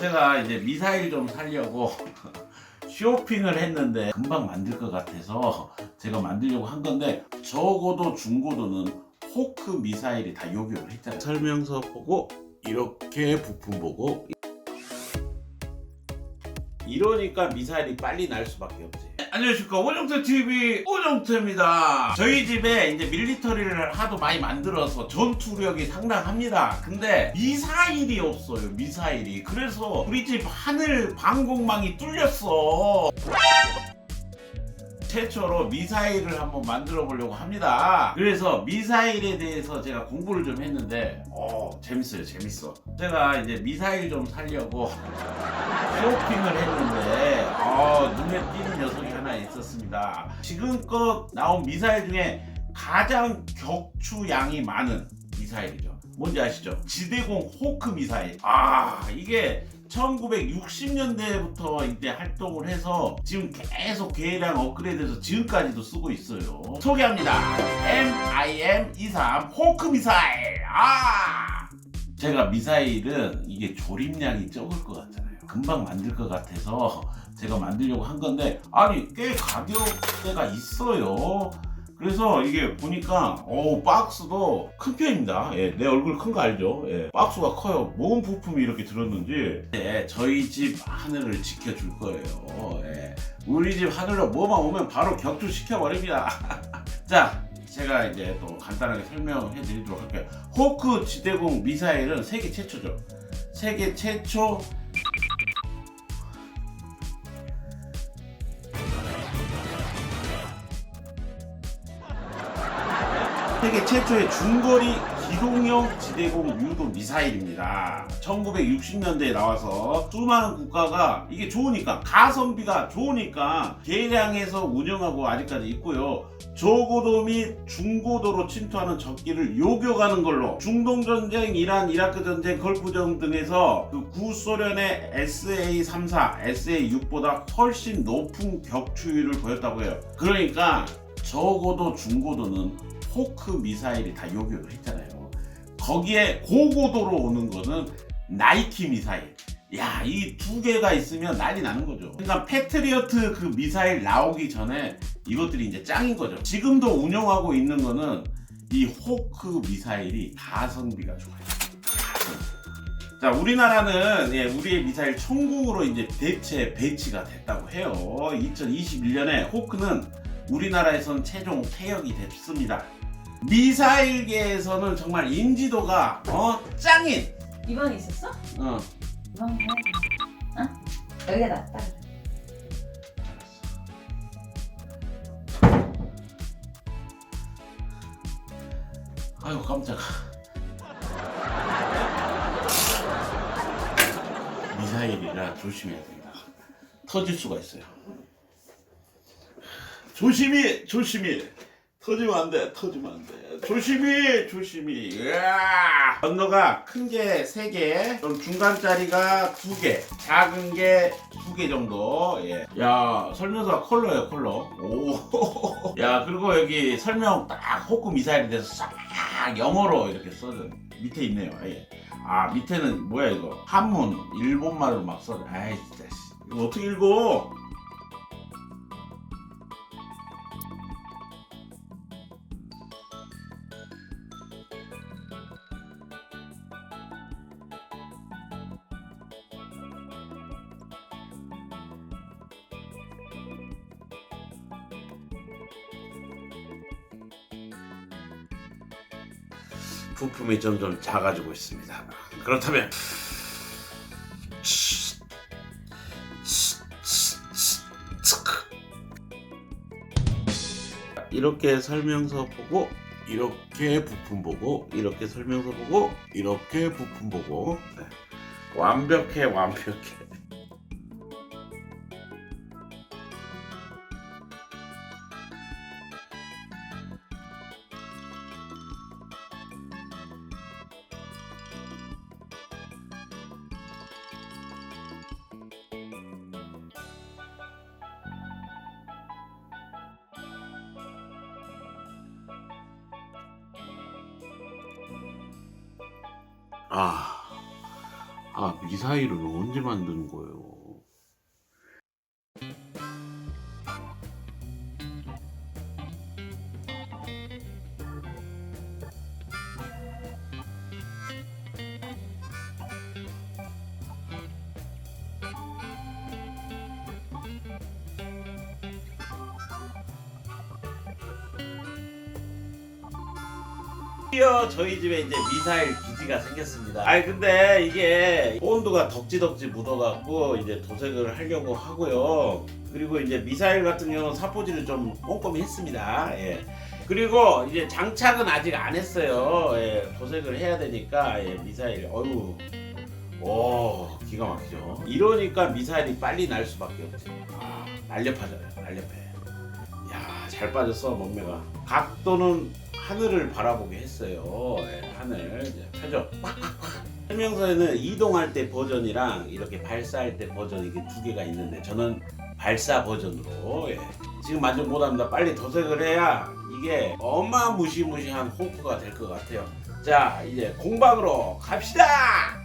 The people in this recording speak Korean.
제가 이제 미사일 좀 살려고 쇼핑을 했는데 금방 만들 것 같아서 제가 만들려고 한 건데 적어도 중고도는 호크 미사일이 다 요격을 했잖아요. 설명서 보고 이렇게 부품 보고 이러니까 미사일이 빨리 날 수밖에 없지. 안녕하십니까 오정태 TV 오정태입니다. 저희 집에 이제 밀리터리를 하도 많이 만들어서 전투력이 상당합니다. 근데 미사일이 없어요. 미사일이. 그래서 우리 집 하늘 방공망이 뚫렸어. 최초로 미사일을 한번 만들어 보려고 합니다. 그래서 미사일에 대해서 제가 공부를 좀 했는데, 어, 재밌어요, 재밌어. 제가 이제 미사일 좀 살려고 쇼핑을 했는데, 어, 눈에 띄는 녀석이 하나 있었습니다. 지금껏 나온 미사일 중에 가장 격추 양이 많은 미사일이죠. 뭔지 아시죠? 지대공 호크 미사일. 아, 이게 1960년대부터 이때 활동을 해서 지금 계속 계량 업그레이드해서 지금까지도 쓰고 있어요. 소개합니다. MIM23 호크 미사일. 아! 제가 미사일은 이게 조립량이 적을 것 같잖아요. 금방 만들 것 같아서 제가 만들려고 한 건데 아니 꽤 가격대가 있어요. 그래서 이게 보니까 오 박스도 큰 편입니다. 예, 내 얼굴 큰 거 알죠? 예, 박스가 커요. 모은 부품이 이렇게 들었는지 예, 저희 집 하늘을 지켜줄 거예요. 예, 우리 집 하늘로 뭐만 오면 바로 격추시켜 버립니다. 자, 제가 이제 또 간단하게 설명해 드리도록 할게요. 호크 지대공 미사일은 세계 최초죠. 세계 최초 세계 최초의 중거리 기동형 지대공 유도 미사일입니다. 1960년대에 나와서 수많은 국가가 이게 좋으니까 가성비가 좋으니까 개량해서 운영하고 아직까지 있고요. 저고도 및 중고도로 침투하는 적기를 요격하는 걸로 중동 전쟁, 이란, 이라크 전쟁, 걸프전 등에서 그 구소련의 SA-34, SA-6보다 훨씬 높은 격추율을 보였다고 해요. 그러니까 적어도 중고도는 포크 미사일이 다 요격을 했잖아요. 거기에 고고도로 오는 거는 나이키 미사일. 야, 이 두 개가 있으면 난리 나는 거죠. 그러니까 패트리어트 그 미사일 나오기 전에 이것들이 이제 짱인 거죠. 지금도 운영하고 있는 거는 이 호크 미사일이 가성비가 좋아요. 자, 우리나라는 예, 우리의 미사일 천궁으로 이제 대체 배치가 됐다고 해요. 2021년에 호크는 우리나라에선 최종 퇴역이 됐습니다. 미사일계에서는 정말 인지도가 어 짱인 이번에 있었어? 어 이번 해야지. 어? 여기가 낫다. 아이고 깜짝아 미사일이라 조심해야 됩니다 터질 수가 있어요 조심히 조심히 터지면 안 돼 터지면 안 돼. 조심히 조심히. 으아! 건너가 큰게 세개좀 중간짜리가 두개 작은 게두개 정도. 예. 야 설명서가 컬러예요 컬러. 오 야 그리고 여기 설명 딱 호크 미사일에 대해서 싹 영어로 이렇게 써져. 밑에 있네요 예. 아 밑에는 뭐야 이거? 한문 일본말로 막 써져. 아이 진짜 씨. 이거 어떻게 읽어 부품이 점점 작아지고 있습니다. 그렇다면 이렇게 설명서 보고 이렇게 부품 보고 이렇게 설명서 보고 이렇게 부품 보고 네. 완벽해 완벽해 아, 아 미사일을 언제 만드는 거예요? 저희 집에 이제 미사일 기지가 생겼습니다. 아니 근데 이게 온도가 덕지덕지 묻어갖고 이제 도색을 하려고 하고요. 그리고 이제 미사일 같은 경우는 사포질을 좀 꼼꼼히 했습니다. 예. 그리고 이제 장착은 아직 안 했어요. 예. 도색을 해야 되니까 예. 미사일 어유. 오 기가 막히죠. 이러니까 미사일이 빨리 날 수밖에 없지. 아 날렵하잖아요. 날렵해. 야 잘 빠졌어 몸매가. 각도는 하늘을 바라보게 했어요. 예, 하늘 이제 펴죠. 설명서에는 이동할 때 버전이랑 이렇게 발사할 때 버전 이게 두 개가 있는데 저는 발사 버전으로 예. 지금 만족 못합니다. 빨리 도색을 해야 이게 어마무시무시한 호크가 될 것 같아요. 자 이제 공방으로 갑시다.